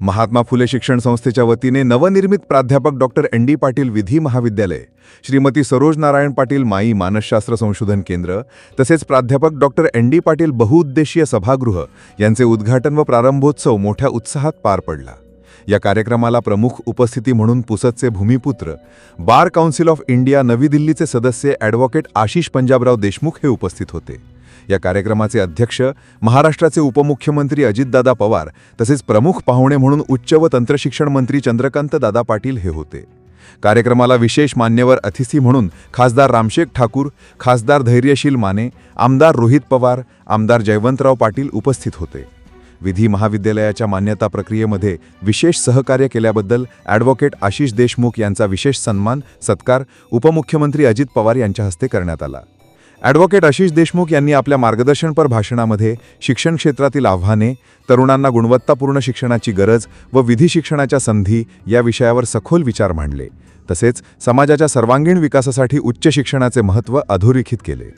महात्मा फुले शिक्षण संस्थेच्या वतीने नवनिर्मित प्राध्यापक डॉक्टर एन डी पाटील विधी महाविद्यालय श्रीमती सरोज नारायण पाटील माई मानसशास्त्र संशोधन केंद्र तसेच प्राध्यापक डॉक्टर एन डी पाटील बहुउद्देशीय सभागृह यांचे उद्घाटन व प्रारंभोत्सव मोठ्या उत्साहात पार पडला. या कार्यक्रमाला प्रमुख उपस्थिती म्हणून पुसदचे भूमिपुत्र बार काउन्सिल ऑफ इंडिया नवी दिल्लीचे सदस्य ॲडव्होकेट आशिष पंजाबराव देशमुख हे उपस्थित होते. या कार्यक्रमाचे अध्यक्ष महाराष्ट्राचे उपमुख्यमंत्री अजितदादा पवार तसेच प्रमुख पाहुणे म्हणून उच्च व तंत्रशिक्षण मंत्री चंद्रकांत दादा पाटील हे होते. कार्यक्रमाला विशेष मान्यवर अतिथी म्हणून खासदार रामशेख ठाकूर खासदार धैर्यशील माने आमदार रोहित पवार आमदार जयवंतराव पाटील उपस्थित होते. विधी महाविद्यालयाच्या मान्यता प्रक्रियेमध्ये विशेष सहकार्य केल्याबद्दल ॲडव्होकेट आशिष देशमुख यांचा विशेष सन्मान सत्कार उपमुख्यमंत्री अजित पवार यांच्या हस्ते करण्यात आला. ॲडव्होकेट आशिष देशमुख यांनी आपल्या मार्गदर्शनपर भाषणामध्ये शिक्षण क्षेत्रातील आव्हाने तरुणांना गुणवत्तापूर्ण शिक्षणाची गरज व विधी शिक्षणाच्या संधी या विषयावर सखोल विचार मांडले. तसेच समाजाच्या सर्वांगीण विकासासाठी उच्च शिक्षणाचे महत्त्व अधोरेखित केले.